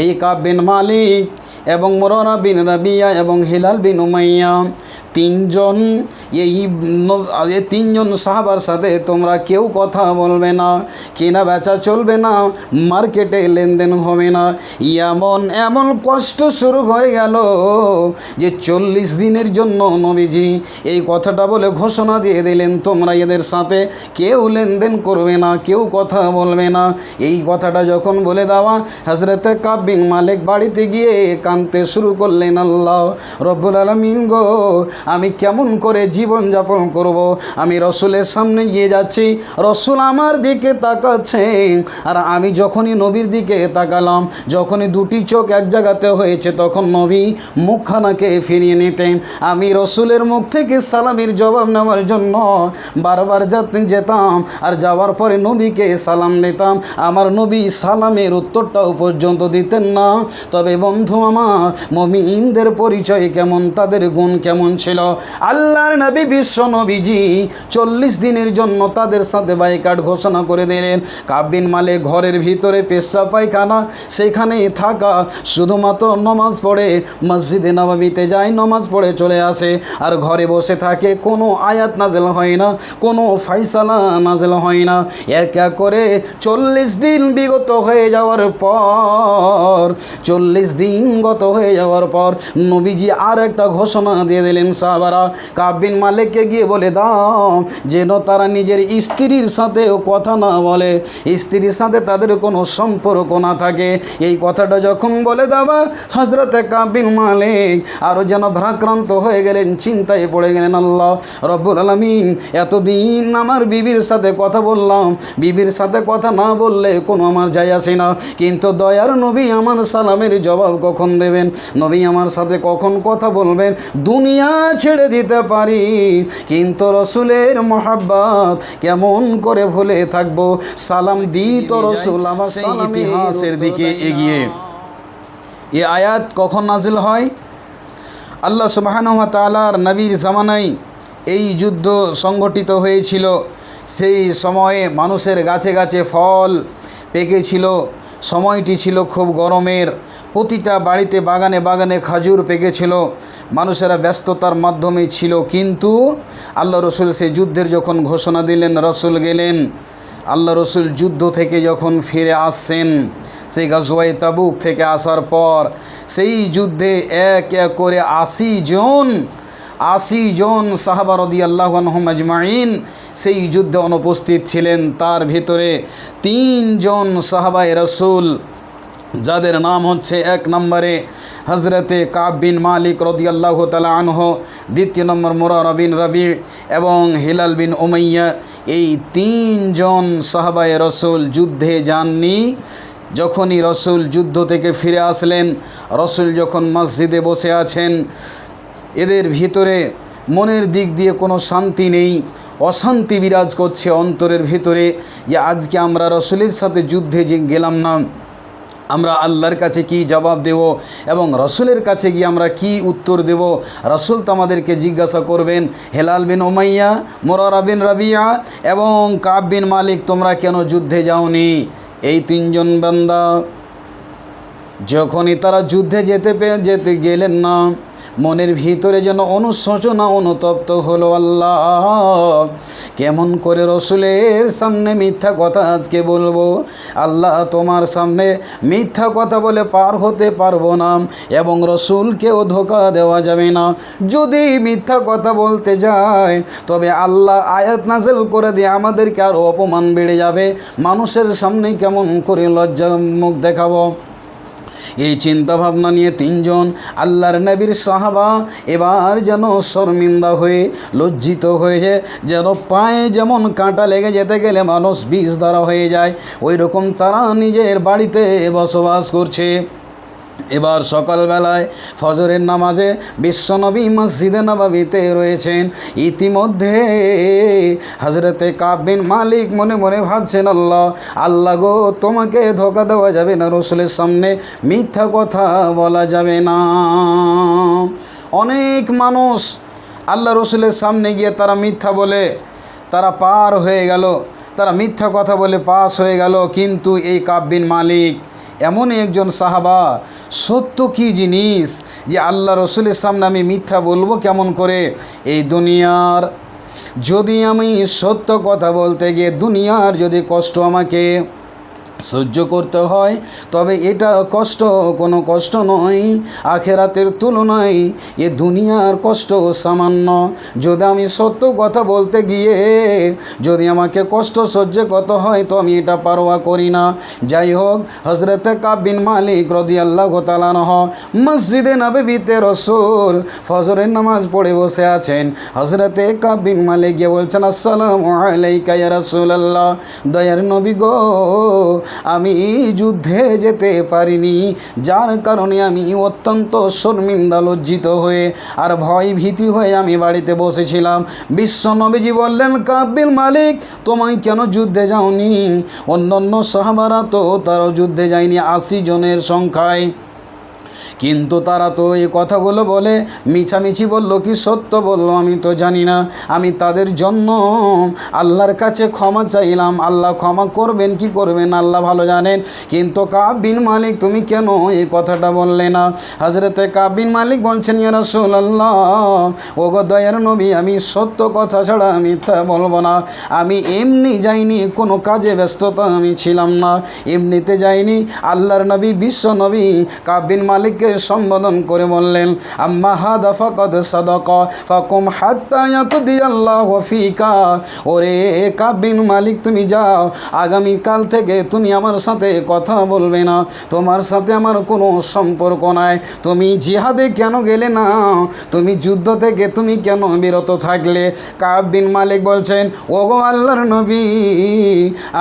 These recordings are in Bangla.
এই কাব বিন মালিক এবং মোরারা বিন রাবিয়া এবং হিলাল বিন উমাইয়া। তিনজন, এই তিনজন সাহাবার সাথে তোমরা কেউ কথা বলবে না, কেনা বেচা চলবে না, মার্কেটে লেনদেন হবে না। এমন এমন কষ্ট শুরু হয়ে গেল যে চল্লিশ দিনের জন্য নবীজি এই কথাটা বলে ঘোষণা দিয়ে দিলেন, তোমরা এদের সাথে কেউ লেনদেন করবে না, কেউ কথা বলবে না। এই কথাটা যখন বলে দেওয়া হজরতে কাবিন মালিক বাড়িতে গিয়ে কানতে শুরু করলেন, আল্লাহ রব্বুল আলমিন গো আমি কেমন করে জীবন যাপন করব? আমি রসুলের সামনে গিয়ে যাচ্ছি, রসুল আমার দিকে তাকাচ্ছে। আর আমি যখনই নবীর দিকে তাকালাম, যখনই দুটি চোখ এক জায়গাতে হয়েছে, তখন নবী মুখখানাকে ফিরিয়ে নিতেন। আমি রসুলের মুখ থেকে সালামের জবাব নেওয়ার জন্য বারবার যাতে যেতাম। আর যাওয়ার পরে নবীকে সালাম দিতাম। আমার নবী সালামের উত্তরটাও পর্যন্ত দিতেন না। তবে বন্ধু আমার, মমিনদের পরিচয় কেমন? তাদের গুণ কেমন ছিল। আল্লাহর নবী বিশ্ব নবীজি চল্লিশ দিনের জন্য তাদের সাথে বাইকাট ঘোষণা করে দিলেন। কাবিন মালে ঘরের ভিতরে পেশা পায়খানা, সেখানে থাকা, শুধুমাত্র নমাজ পড়ে মসজিদে নবাবিতে যায়, নমাজ পড়ে চলে আসে। আর ঘরে বসে থাকে, কোনো আয়াত নাজেল হয় না, কোনো ফাইসালা নাজেল হয় না। এক এক করে চল্লিশ দিন বিগত হয়ে যাওয়ার পর, চল্লিশ দিন গত হয়ে যাওয়ার পর নবীজি আর একটা ঘোষণা দিয়ে দিলেন সাহাবারা কাবিন মালিককে গিয়ে বলে, দাও। যেন তারা নিজের স্ত্রীর সাথেও কথা না বলে। স্ত্রীর সাথে তাদের কোনো সম্পর্ক না থাকে। এই কথাটা যখন বলে দেওয়া হজরতে কাবিন মালিক আরও যেন ভ্রাক্রান্ত হয়ে গেলেন, চিন্তায় পড়ে গেলেন, আল্লাহ রব্বুল আলমিন, এতদিন আমার বিবির সাথে কথা বললাম। বিবির সাথে কথা না বললে কোনো আমার যায় আসে না। কিন্তু দয়ার নবী আমার সালামের জবাব কখন দেবেন? নবী আমার সাথে কখন কথা বলবেন? দুনিয়া ছেড়ে দিতে পারি। কিন্তু রসুলের মহাব্বাত কেমন করে ভুলে থাকব? সালাম দিত রসুল আমার সেই ইতিহাসের দিকে এগিয়ে। এ আয়াত কখন নাজিল হয়? আল্লাহ সুবাহানুয়া তালার নবীর জামানায় এই যুদ্ধ সংগঠিত হয়েছিল। সেই সময়ে মানুষের গাছে গাছে ফল পেকেছিল। সময়টি ছিল খুব গরমের। প্রতিটা বাড়িতে বাগানে বাগানে খাজুর পেকেছিল মানুষেরা ব্যস্ততার মাধ্যমে ছিল। কিন্তু আল্লাহ রসুল সেই যুদ্ধের যখন ঘোষণা দিলেন, রসুল গেলেন। আল্লাহ রসুল যুদ্ধ থেকে যখন ফিরে আসছেন, সেই গাজওয়াই তাবুক থেকে আসার পর, সেই যুদ্ধে এক এক করে আশি জন আশি জন সাহাবা রদি আল্লাহ আজমাইন সেই যুদ্ধে অনুপস্থিত ছিলেন। তার ভিতরে তিনজন সাহাবাই রসুল যাদের নাম হচ্ছে এক নম্বরে হজরতে কাব বিন মালিক রদিয়াল্লাহ তালা আনহ, দ্বিতীয় নম্বর মোরার বিন রবি এবং হিলাল বিন উমাইয়া। এই তিনজন সাহাবায় রসুল যুদ্ধে যাননি। যখনই রসুল যুদ্ধ থেকে ফিরে আসলেন, রসুল যখন মসজিদে বসে আছেন, এদের ভিতরে মনের দিক দিয়ে কোনো শান্তি নেই, অশান্তি বিরাজ করছে অন্তরের ভিতরে যে আজকে আমরা রসুলের সাথে যুদ্ধে যে গেলাম না। আমরা আল্লাহর কাছে কি জবাব দেব এবং রসুলের কাছে গিয়ে আমরা কি উত্তর দেব? রসুল তো আমাদেরকে জিজ্ঞাসা করবেন, হেলাল বিন ওমাইয়া মোরারা বিন রাবিয়া এবং কাব বিন মালিক, তোমরা কেন যুদ্ধে যাওনি? এই তিনজন বান্দা যখনই তারা যুদ্ধে যেতে যেতে গেলেন না মনের ভিতরে যেন অনুশোচনা অনুতপ্ত হলো আল্লাহ। কেমন করে রসুলের সামনে মিথ্যা কথা আজকে বলব? আল্লাহ তোমার সামনে মিথ্যা কথা বলে পার হতে পারব না এবং রসুলকেও ধোকা দেওয়া যাবে না। যদি মিথ্যা কথা বলতে যায়, তবে আল্লাহ আয়াত নাজেল করে দিয়ে আমাদেরকে আরও অপমান বেড়ে যাবে। মানুষের সামনে কেমন করে লজ্জা মুখ দেখাবো? এই চিন্তা ভাবনা নিয়ে তিনজন আল্লাহর নবীর সাহাবা এবার যেন শর্মিন্দা হয়ে লজ্জিত হয়েছে যেন পায়ে যেমন কাঁটা লেগে যেতে গেলে মানুষ বিষ ধরা হয়ে যায় ওই রকম তারা নিজের বাড়িতে বসবাস করছে। এবার সকালবেলায় ফজরের নামাজে বিশ্বনবী মসজিদে নবাবিতে রয়েছেন। ইতিমধ্যে হজরতে কাবিন মালিক মনে মনে ভাবছেন, আল্লাহ আল্লাহ গো, তোমাকে ধোকা দেওয়া যাবে না, রসুলের সামনে মিথ্যা কথা বলা যাবে না। অনেক মানুষ আল্লাহ রসুলের সামনে গিয়ে তারা মিথ্যা বলে, তারা পার হয়ে গেল, তারা মিথ্যা কথা বলে পাস হয়ে গেল, কিন্তু এই কাব্যিন মালিক এমনই একজন সাহাবা, সত্য কি জিনিস যে আল্লাহ রসুলের সামনে আমি মিথ্যা বলব কেমন করে? এই দুনিয়ার যদি আমি সত্য কথা বলতে গিয়ে দুনিয়ার যদি কষ্ট আমাকে সহ্য করতে হয়। তবে এটা কষ্ট, কোনো কষ্ট নয়। আখেরাতের তুলনায় এ দুনিয়ার কষ্ট সামান্য। যদি আমি সত্য কথা বলতে গিয়ে যদি আমাকে কষ্ট সহ্য করতে হয়, তো আমি এটা পারোয়া করি না। যাই হোক হজরত কাবিন মালিক রদি আল্লাহ তালানহ মসজিদে নবীতে রসুল ফজরের নামাজ পড়ে বসে আছেন। হজরতে কাবিন মালিক গিয়ে বলছেন, আসসালামু আলাইকা ইয়া রাসূলুল্লাহ। দয়ার নবী গো আমি যুদ্ধে যেতে পারিনি। যার কারণে আমি অত্যন্ত শর্মিন্দা লজ্জিত হয়ে আর ভয় ভীতি হয়ে আমি বাড়িতে বসেছিলাম। বিশ্ব নবীজি বললেন কাব্বিল মালিক, তোমায় কেন যুদ্ধে যাওনি? অন্য অন্য সাহাবারা তো তারাও যুদ্ধে যায়নি, আশি জনের সংখ্যায়। কিন্তু তারা তো এই কথাগুলো বলে, মিছামিছি বলল, কি সত্য বলল আমি তো জানি না। আমি তাদের জন্য আল্লাহর কাছে ক্ষমা চাইলাম। আল্লাহ ক্ষমা করবেন, কি করবেন আল্লাহ ভালো জানেন। কিন্তু কাবিন মালিক, তুমি কেন এই কথাটা বললে না? হজরতে কাবিন মালিক বলছেন ইয়ারসুল আল্লাহ ও গো দয়ার নবী, আমি সত্য কথা ছাড়া মিথ্যা বলব না। আমি এমনি যাইনি, কোনো কাজে ব্যস্ততা আমি ছিলাম না। এমনিতে যাইনি, আল্লাহর নবী, বিশ্ব নবী কাবিন মালিককে সম্বোধন করে বললেন, আম্মা হাদা ফাকাদ সাদাক আল্লাহ ফিকা। ওরে কাবিন মালিক, তুমি যাও আগামী কাল থেকে তুমি আমার সাথে কথা বলবে না। তোমার সাথে আমার কোনো সম্পর্ক নাই। তুমি জিহাদে কেন গেলে না? তুমি যুদ্ধ থেকে তুমি কেন বিরত থাকলে? কাবিন মালিক বলছেন, ওগো আল্লাহর নবী,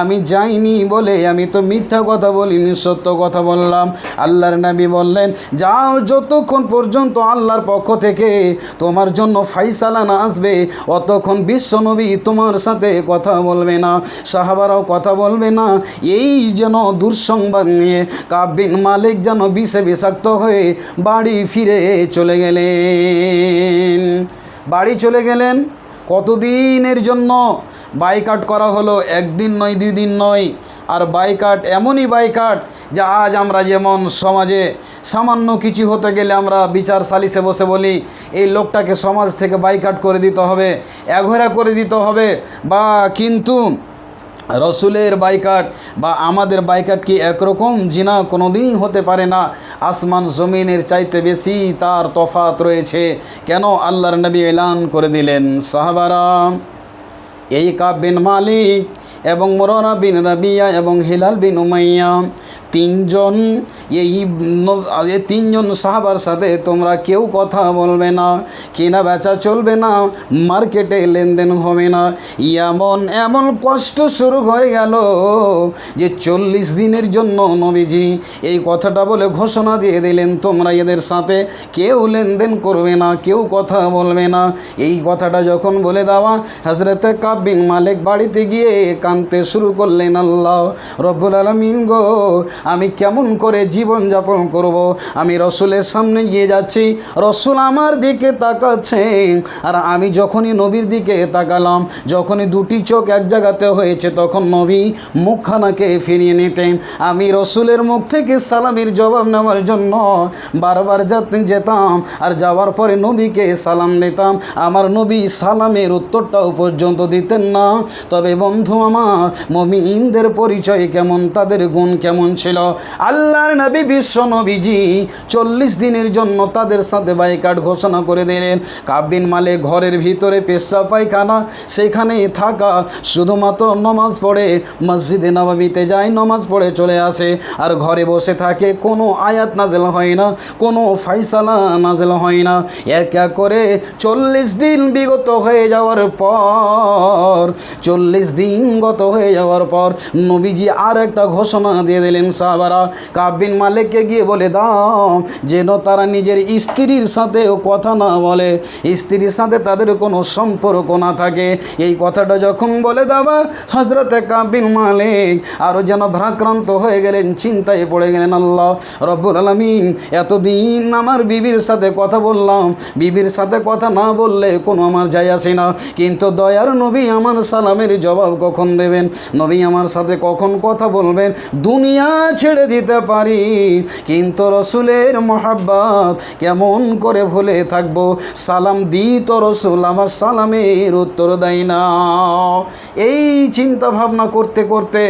আমি যাইনি বলে আমি তো মিথ্যা কথা বলিনি, সত্য কথা বললাম। আল্লাহর নবী বললেন যাও যতক্ষণ পর্যন্ত আল্লাহর পক্ষ থেকে তোমার জন্য ফাইসালা না আসবে, অতক্ষণ বিশ্বনবী তোমার সাথে কথা বলবে না। সাহাবারাও কথা বলবে না। এই যেন দুঃসংবাদ নিয়ে কাবিন মালিক যেন বিষে বিষাক্ত হয়ে বাড়ি ফিরে চলে গেলেন। বাড়ি চলে গেলেন কতদিনের জন্য? বাইকাট করা হলো একদিন নয় দুই দিন নয়। আর বাইকাট এমনই বাইকাট যে আজ আমরা যেমন সমাজে সামান্য কিছু হতে গেলে আমরা বিচার সালিসে বসে বলি, এই লোকটাকে সমাজ থেকে বাইকাট করে দিতে হবে এঘরা করে দিতে হবে। বা কিন্তু রসুলের বাইকাট বা আমাদের বাইকাট কি একরকম জিনা কোনোদিনই হতে পারে না। আসমান জমিনের চাইতে বেশি তার তফাত রয়েছে। কেন আল্লাহর নবী এলান করে দিলেন? সাহাবারাম এই কাবিন মালিক এবং মরনা বিন রাবিয়া এবং হিলাল বিন উমাইয়া। তিনজন, এই তিনজন সাহাবার সাথে তোমরা কেউ কথা বলবে না, কেনা বেচা চলবে না, মার্কেটে লেনদেন হবে না। এমন এমন কষ্ট শুরু হয়ে গেল যে চল্লিশ দিনের জন্য নবীজি এই কথাটা বলে ঘোষণা দিয়ে দিলেন, তোমরা এদের সাথে কেউ লেনদেন করবে না, কেউ কথা বলবে না। এই কথাটা যখন বলে দেওয়া হজরতে কাবিন মালিক বাড়িতে গিয়ে কানতে শুরু করলেন, আল্লাহ রব্বুল আলমিন গো আমি কেমন করে জীবন যাপন করব? আমি রসুলের সামনে গিয়ে যাচ্ছি, রসুল আমার দিকে তাকাচ্ছে। আর আমি যখনই নবীর দিকে তাকালাম, যখনই দুটি চোখ এক জায়গাতে হয়েছে, তখন নবী মুখখানাকে ফিরিয়ে নিতেন। আমি রসুলের মুখ থেকে সালামের জবাব নেওয়ার জন্য বারবার যাতে যেতাম। আর যাওয়ার পরে নবীকে সালাম দিতাম। আমার নবী সালামের উত্তরটাও পর্যন্ত দিতেন না। তবে বন্ধু আমার, মমিনদের পরিচয় কেমন, তাদের গুণ কেমন ছিল? আল্লাহর নবী বিশ্ব নবীজি চল্লিশ দিনের জন্য তাদের সাথে বাইকাট ঘোষণা করে দিলেন। কাবিন মালে ঘরের ভিতরে পেশা পায়খানা সেখানে থাকা, শুধুমাত্র নমাজ পড়ে মসজিদে নবাবিতে যায়, নমাজ পড়ে চলে আসে। আর ঘরে বসে থাকে, কোনো আয়াত নাজেল হয় না, কোনো ফাইসালা নাজেল হয় না। এক এক করে চল্লিশ দিন বিগত হয়ে যাওয়ার পর, চল্লিশ দিন গত হয়ে যাওয়ার পর নবীজি আর একটা ঘোষণা দিয়ে দিলেন সাহাবারা কাবিন মালিককে গিয়ে বলে, দাও। যেন তারা নিজের স্ত্রীর সাথেও কথা না বলে। স্ত্রীর সাথে তাদের কোনো সম্পর্ক না থাকে। এই কথাটা যখন বলে দেওয়া হজরতে কাবিন মালিক আরও যেন ভ্রাক্রান্ত হয়ে গেলেন, চিন্তায় পড়ে গেলেন, আল্লাহ রব্বুল আলমিন, এতদিন আমার বিবির সাথে কথা বললাম। বিবির সাথে কথা না বললে কোনো আমার যায় আসে না। কিন্তু দয়ার নবী আমার সালামের জবাব কখন দেবেন? নবী আমার সাথে কখন কথা বলবেন? দুনিয়ার ছেড়ে দিতে পারি। কিন্তু রসুলের মহাব্বত কেমন করে ভুলে থাকব? সালাম দি তো রসুল, আমার সালামের উত্তর দেয় না। এই চিন্তা ভাবনা করতে করতে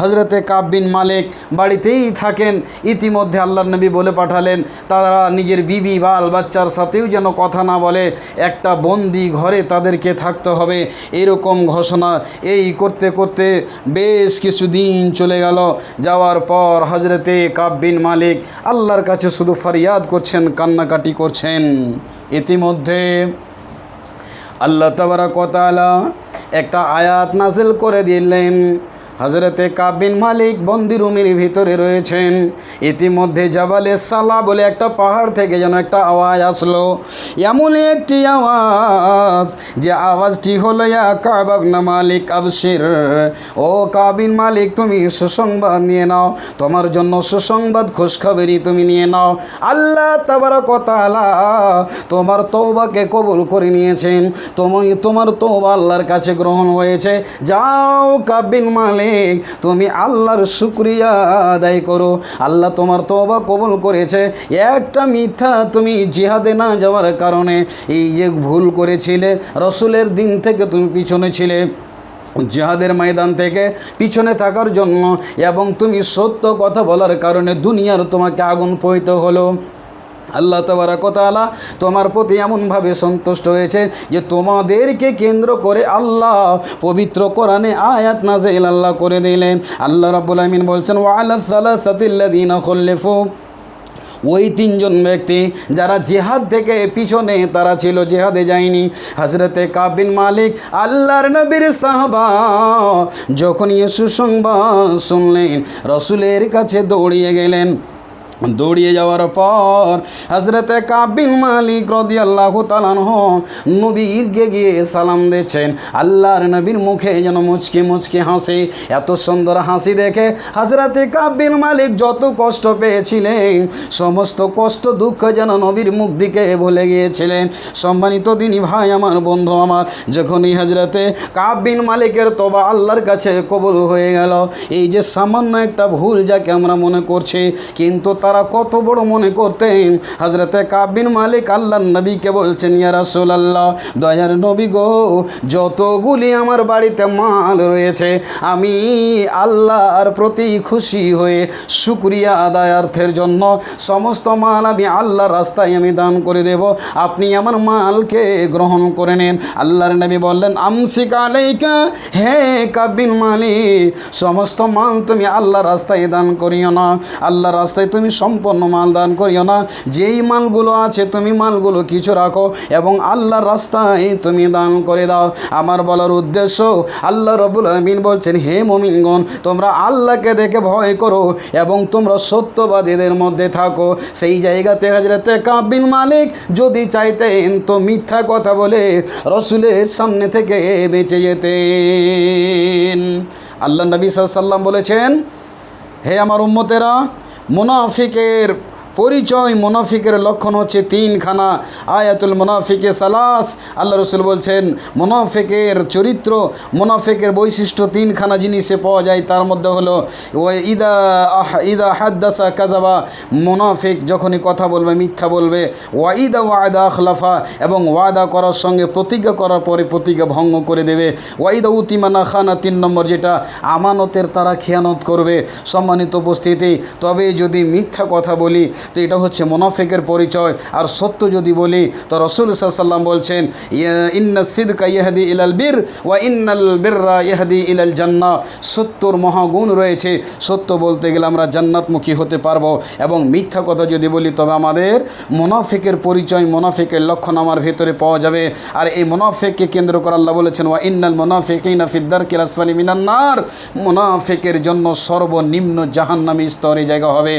হজরতে কাব্বিন মালিক বাড়িতেই থাকেন। ইতিমধ্যে আল্লাহ নবী বলে পাঠালেন, তারা নিজের বিবি, বাল, বাচ্চার সাথেও যেন কথা না বলে একটা বন্দি ঘরে তাদেরকে থাকতে হবে। এরকম ঘোষণা এই করতে করতে বেশ কিছুদিন চলে গেল। যাওয়ার পর হজরতে কাব্বিন মালিক আল্লাহর কাছে শুধু ফরিয়াদ করছেন, কান্নাকাটি করছেন। ইতিমধ্যে আল্লাহ তাবারা কতালা একটা আয়াত নাজিল করে দিলেন। হজরতে কাবিন মালিক বন্দি রুমের ভিতরে রয়েছেন। ইতিমধ্যে জাবালে সালা বলে একটা পাহাড় থেকে যেন একটা আওয়াজ আসলো। এমন একটি আওয়াজ, যে আওয়াজটি হলো, ইয়া কাবাবনা মালিক, আবশির। ও কাবিন মালিক, তুমি সুসংবাদ নিয়ে নাও। তোমার জন্য সুসংবাদ খুশখবরি তুমি নিয়ে নাও। আল্লাহ তাবারা কতালা তোমার তৌবাকে কবুল করে নিয়েছেন। তুমি তোমার তৌবা আল্লাহর কাছে গ্রহণ হয়েছে। যাও কাবিন মালিক তুমি আল্লাহর শুক্রিয়া আদায় করো। আল্লাহ তোমার তৌবা কবুল করেছে। একটা মিথ্যা তুমি জিহাদে না যাওয়ার কারণে এই যে ভুল করেছিলে, রসুলের দিন থেকে তুমি পিছনে ছিলে। জিহাদের ময়দান থেকে পিছনে থাকার জন্য এবং তুমি সত্য কথা বলার কারণে দুনিয়ার তোমাকে আগুন পৈত হলো। আল্লাহ তবরাকতালা তোমার প্রতি এমনভাবে সন্তুষ্ট হয়েছে যে তোমাদেরকে কেন্দ্র করে আল্লাহ পবিত্র কোরআনে আয়াত নাজেল আল্লাহ করে দিলেন। আল্লাহ রাব্বুল আমিন বলছেন, ওয়ালা সালাসাতিল্লাযীনা খুল্লিফু। ওই তিনজন ব্যক্তি যারা জেহাদ থেকে পিছনে, তারা ছিল জেহাদে যায়নি। হজরতে কাবিন মালিক, আল্লাহর নবীর সাহাবা, যখন ইয়েসু সংবাদ শুনলেন, রসুলের কাছে দৌড়িয়ে গেলেন। দৌড়িয়ে যাওয়ার পর হজরতে কাবিন মালিক রদি আল্লাহ তালানহ নবীরকে গিয়ে সালাম দিচ্ছেন। আল্লাহর নবীর মুখে যেন মুচকি মুচকি হাসি, এত সুন্দর হাসি দেখে হজরতে কাবিন মালিক যত কষ্ট পেয়েছিলেন, সমস্ত কষ্ট দুঃখ যেন নবীর মুখ দিকে ভুলে গিয়েছিলেন। সম্মানিত দিনী ভাই, আমার বন্ধু আমার, যখনই হজরতে কাবিন মালিকের তবা আল্লাহর কাছে কবুল হয়ে গেল, এই যে সামান্য একটা ভুল যাকে আমরা মনে করছি, কিন্তু তারা কত বড় মনে করতেন। হজরতে কাবিন মালিক আল্লাহ নবীকে বলছেন, ইয়া রাসূলুল্লাহ, দয়ার নবী গো, যতগুলি আমার বাড়িতে মাল রয়েছে, আমি আল্লাহর প্রতি খুশি হয়ে শুক্রিয়া আদায়ার্থের জন্য সমস্ত মাল আমি আল্লাহর রাস্তায় আমি দান করে দেব। আপনি আমার মালকে গ্রহণ করে নেন। আল্লাহর নবী বললেন, আমসিক আলাইকা, হে কাবিন মালিক, সমস্ত মাল তুমি আল্লাহর রাস্তায় দান করিও না। আল্লাহর রাস্তায় তুমি সম্পন্ন মাল দান করিও না। যেই মালগুলো আছে, তুমি মালগুলো কিছু রাখো এবং আল্লাহর রাস্তায় তুমি দান করে দাও। আমার বলার উদ্দেশ্য, আল্লাহ রবুল আমিন বলছেন, হে মমিনগণ, তোমরা আল্লাহকে দেখে ভয় করো এবং তোমরা সত্যবাদীদের মধ্যে থাকো। সেই জায়গাতে হাজরাতে কাবিন মালিক যদি চাইতেন তো মিথ্যা কথা বলে রসুলের সামনে থেকে বেঁচে যেতেন। আল্লাহ নবী সাল্লাম বলেছেন, হে আমার উম্মতেরা মুনাফিকের পরিচয় মুনাফিকের লক্ষণ হচ্ছে তিনখানা। আয়াতুল মুনাফিকে সালাস। আল্লাহ রসুল বলছেন, মুনাফিকের চরিত্র, মুনাফিকের বৈশিষ্ট্য তিনখানা জিনিসে পাওয়া যায়। তার মধ্যে হলো ও ইদা ইদা হাদ্দাসা কাজাবা মুনাফিক যখনই কথা বলবে, মিথ্যা বলবে ওয়াইদা ওয়াদা আখলাফা। এবং ওয়াদা করার সঙ্গে প্রতিজ্ঞা করার পরে প্রতিজ্ঞা ভঙ্গ করে দেবে। ওয়াইদা উতিমানা খানা, তিন নম্বর যেটা, আমানতের তারা খেয়ানত করবে। সম্মানিত উপস্থিতি, তবে যদি মিথ্যা কথা বলি তো এটা হচ্ছে মোনাফেকের পরিচয়। আর সত্য যদি বলি, তো রসুল সাল্লাম বলছেন ইন্না সিদকা ইহাদি ইলাল বীর ওয়া ইন্নাল বিররা ইহাদি ইলাল জান্না সত্যর মহাগুণ রয়েছে। সত্য বলতে গেলে আমরা জান্নাতমুখী হতে পারব। এবং মিথ্যা কথা যদি বলি, তবে আমাদের মোনাফেকের পরিচয়, মোনাফেকের লক্ষণ আমার ভেতরে পাওয়া যাবে। আর এই মোনাফেককে কেন্দ্র করে আল্লাহ বলেছেন, ওয়া ইন্নাল মোনাফেকিনা ফিদ্দার কিলাসফালি মিনান্নার মোনাফেকের জন্য সর্বনিম্ন জাহান্নামী স্তরে জায়গা হবে।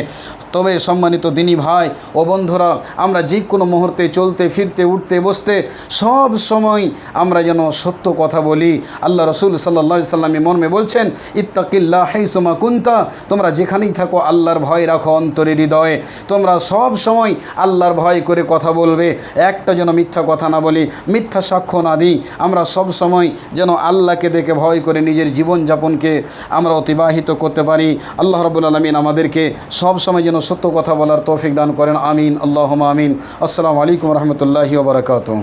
তবে সম্মানিত দিনী ভাই, ও বন্ধুরা, আমরা যে কোনো মুহূর্তে চলতে, ফিরতে, উঠতে, বসতে, সব সময় আমরা যেন সত্য কথা বলি। আল্লাহ রসুল সাল্লা সাল্লামী মর্মে বলছেন, ইত্তাকিল্লা হাইসুমা কুন্তা তোমরা যেখানেই থাকো, আল্লাহর ভয় রাখো অন্তরে হৃদয়ে। তোমরা সব সময় আল্লাহর ভয় করে কথা বলবে, একটা যেন মিথ্যা কথা না বলি, মিথ্যা সাক্ষ্য না দিই। আমরা সব সময় যেন আল্লাহকে দেখে ভয় করে নিজের জীবনযাপনকে আমরা অতিবাহিত করতে পারি। আল্লাহ রবুল আলমিন আমাদেরকে সব সময় যেন সত্য কথা বলার তৌফিক দান করেন। আমিন আল্লাহ আমিন। আসসালামু আলাইকুম রহমতুল্লাহি ওবরাকাতু